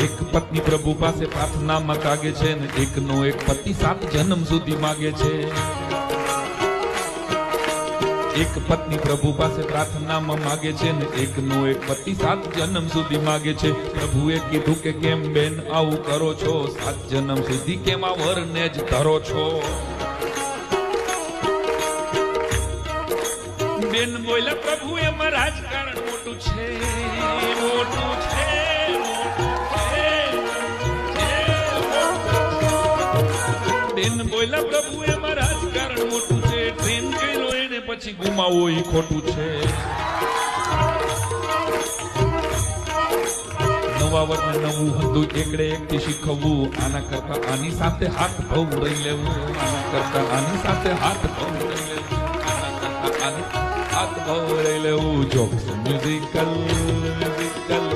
એક પત્ની પ્રભુ પાસે પ્રાર્થનામાં કાગે છે ને એકનો એક પતિ સાત જન્મ સુધી માગે છે. એક પત્ની પ્રભુ પાસે પ્રાર્થનામાં માગે છે ને એકનો એક પતિ સાત જન્મ સુધી માગે છે. પ્રભુએ કીધું કે કેમ બેન આવું કરો છો? સાત જન્મ સુધી કેમ આ વરને જ ધરો છો? બેન બોલે પ્રભુ એમાં રાજકારણ મોટું છે. બેન બોલ્યા પ્રભુ એમાં રાજકારણ મોટું છે. ટ્રેન કર્યો એને, પછી ગુમાવો એ ખોટું છે. નવા વર્ષને નવું હતું એકડે એકથી શીખવવું, આના કરતા આની સાથે હાથ ભવ રહી લેવું, આના કરતા આની સાથે હાથ ભવ રહી લેવું, આના કરતા આની હાથ ભવ રહી લેવું. જોક્સ મ્યુઝિકલ મ્યુઝિકલ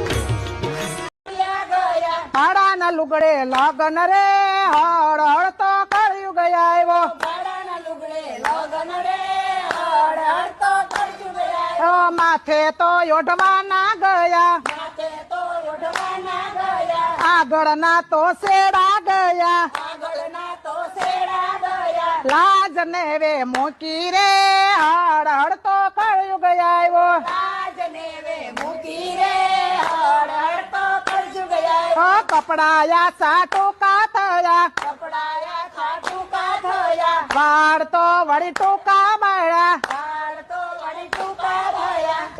લુગડે લગન રે હળ હળ આવ્યો. ઓ માથે તો તો ઓઢવાના ગયા. આગળના તો શેડા ગયા. આગળના તો શેડા ગયા. લાજ ને વે મૂકી રે હળ હળ તો કળિયુગ આવ્યો. હાડ કપડાયા સાટુકા થયા કપડાયા ખાટું કા થયા વાળ વળી. ટૂંકા મળ્યા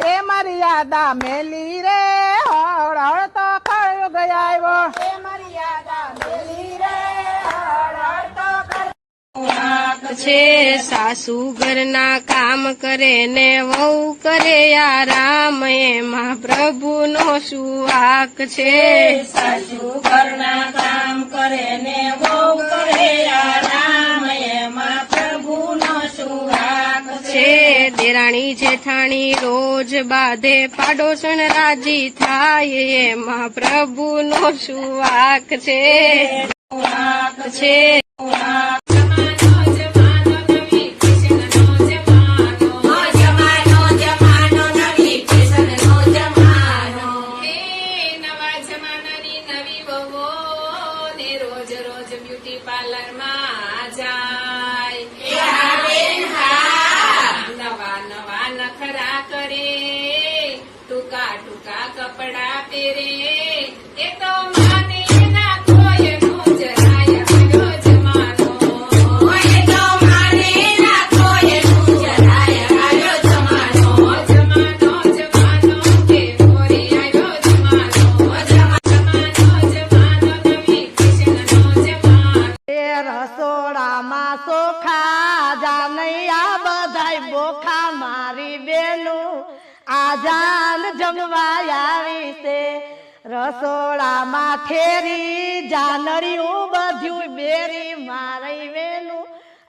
એ મર્યાદા મેલી રે. હળ હળ તો કળિયુગ આવ્યો. છે સાસુ ઘરના કામ કરે ને વહુ કરે આરામ. એમાં પ્રભુનો શું વાક છે? દેરાણી જેઠાણી રોજ બાધે પાડોશણ રાજી થાય એમાં પ્રભુનો શું વાક છે? છે? ને રોજ રોજ બ્યુટી પાર્લરમાં જાય. કપડા આજાન જમવા આવી છે. રસોડામાં ઠેરી જાનડિયું બધું બેરી, મારી વેલું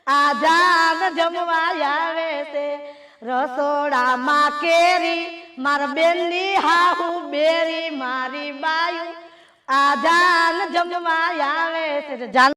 આજાન જમવા આવે છે. રસોડામાં કેરી, મારા બેનની હાહુ બેરી, મારી બાયું આજાન જમવા આવે છે.